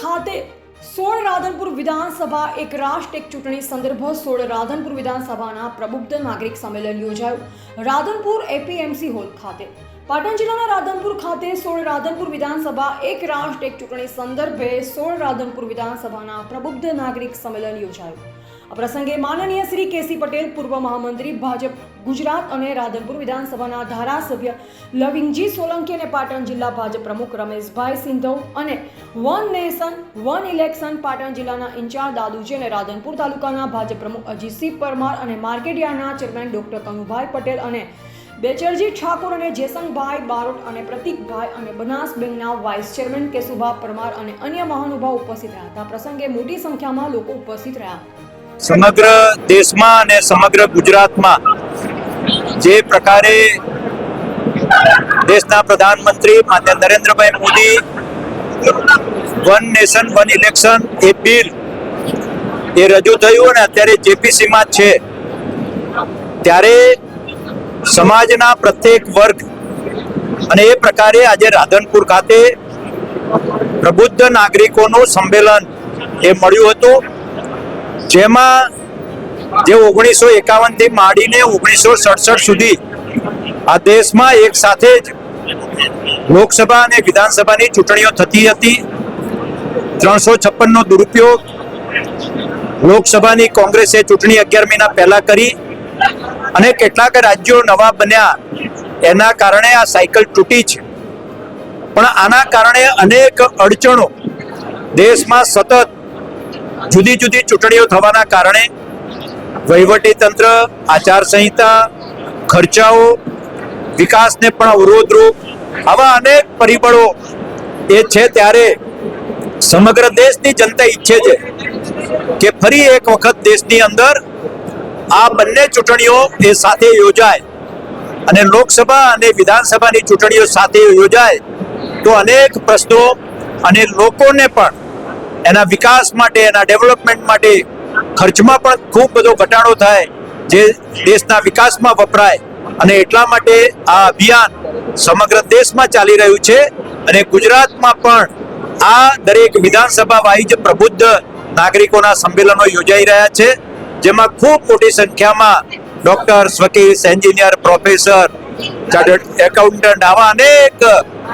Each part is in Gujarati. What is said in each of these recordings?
ખાતે સોળ રાધનપુર વિધાનસભા, એક રાષ્ટ્ર, એક ચૂંટણી સંદર્ભ સોળ રાધનપુર વિધાનસભાના પ્રબુદ્ધ નાગરિક સંમેલન યોજાયું. રાધનપુર એપીએમસી હોલ ખાતે પાટણ જિલ્લાના રાધનપુર ખાતે સોળ રાધનપુર વિધાનસભા, એક રાષ્ટ્ર, એક ચૂંટણી સંદર્ભે સોળ રાધનપુર વિધાનસભાના પ્રબુદ્ધ નાગરિક સંમેલન યોજાયું. આ પ્રસંગે માનનીય શ્રી કેસી પટેલ, પૂર્વ મહામંત્રી, ભાજપ, ગુજરાત અને રાધનપુર વિધાનસભાના ધારાસભ્ય લવિંગજી સોલંકી અને પાટણ જિલ્લા ભાજપ પ્રમુખ રમેશભાઈ સિંધવ અને one nation, one election Patan જિલ્લાના ઇન્ચાર્જ દાદુજી અને રાધનપુર તાલુકાના ભાજપ પ્રમુખ અજીતસિંહ પરમાર અને માર્કેટયાર્ડના ચેરમેન ડોક્ટર કનુભાઈ પટેલ અને બેચરજી ઠાકોર અને જેસંગભાઈ બારોટ અને પ્રતિકભાઈ અને બનાસ બેંકના વાઇસ ચેરમેન કેશુભા પરમાર અને અન્ય મહાનુભાવ ઉપસ્થિત રહ્યા હતા. પ્રસંગે મોટી સંખ્યામાં લોકો ઉપસ્થિત રહ્યા. સમગ્ર દેશમાં અને સમગ્ર ગુજરાતમાં જે પ્રકારે દેશના પ્રધાનમંત્રી માન્ય Narendrabhai Modi, one nation, one election એ બિલ એ રજૂ થયું અને અત્યારે જેપીસીમાં છે. ત્યારે સમાજના પ્રત્યેક વર્ગ અને એ પ્રકારે આજે રાધનપુર ખાતે પ્રબુદ્ધ નાગરિકોનું સંમેલન એ મળ્યું હતું. જેમાં જે ઓગણીસો એકાવનથી માંડીને ઓગણીસો સડસઠ સુધી આ દેશમાં એક સાથે જ લોકસભા અને વિધાનસભાની ચૂંટણીઓ થતી હતી. ત્રણસો છપ્પનનો દુરુપયોગ લોકસભાની કોંગ્રેસે ચૂંટણી અગિયાર મહિના પહેલા કરી. અને કેટલાક રાજ્યો નવા બન્યા, એના કારણે આ સાયકલ તૂટી છે. પણ આના કારણે અનેક અડચણો દેશમાં સતત જુદી જુદી ચૂંટણીઓ થવાના કારણે વહીવટીતંત્ર, આચારસંહિતા, ખર્ચાઓ, વિકાસને પણ અવરોધરૂપ આવા અનેક પરિબળો એ છે ત્યારે સમગ્ર દેશની જનતા ઈચ્છે છે કે ફરી એક વખત દેશની અંદર આ બંને ચૂંટણીઓ એ સાથે યોજાય. અને લોકસભા અને વિધાનસભાની ચૂંટણીઓ સાથે યોજાય. તો અનેક પ્રશ્નો અને લોકોને પણ એના વિકાસ માટે, એના ડેવલપમેન્ટ માટે ખર્ચમાં પણ ખૂબ બધો ઘટાડો થાય જે દેશના વિકાસમાં વપરાય. અને એટલા માટે આ અભિયાન સમગ્ર દેશમાં ચાલી રહ્યું છે. અને ગુજરાતમાં પણ આ દરેક વિધાનસભા વાઇઝ પ્રબુદ્ધ નાગરિકોના સંમેલનો યોજાઈ રહ્યા છે. જેમાં ખૂબ મોટી સંખ્યામાં ડોક્ટર્સ વકીલ, એન્જિનિયર, પ્રોફેસર, ચાર્ટર્ડ એકાઉન્ટન્ટ આવા અનેક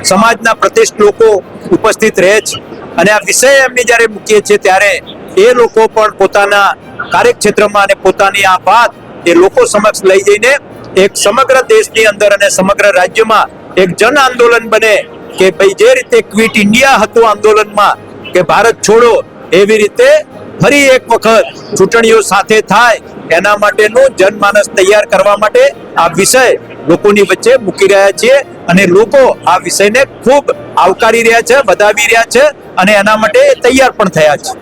સમાજના પ્રતિષ્ઠ લોકો ઉપસ્થિત રહે છે. અને આ વિષય એમને જ્યારે મૂકીએ છીએ ત્યારે એ લોકો પણ પોતાના કાર્યક્ષેત્રમાં અને પોતાની આ વાત એ લોકો સમક્ષ લઈ જઈને એક સમગ્ર દેશની અંદર અને સમગ્ર રાજ્યમાં એક જન આંદોલન બને કે ભાઈ જે રીતે ક્વિટ ઇન્ડિયા હતું આંદોલનમાં કે ભારત છોડો એવી રીતે ફરી એક વખત ચૂંટણીઓ સાથે થાય, એના માટેનું જનમાનસ તૈયાર કરવા માટે આ વિષય લોકોની વચ્ચે મૂકી રહ્યા છીએ અને લોકો આ વિષયને ખૂબ આવકારી રહ્યા છે, વધાવી રહ્યા છે અને એના માટે તૈયાર પણ થયા છે.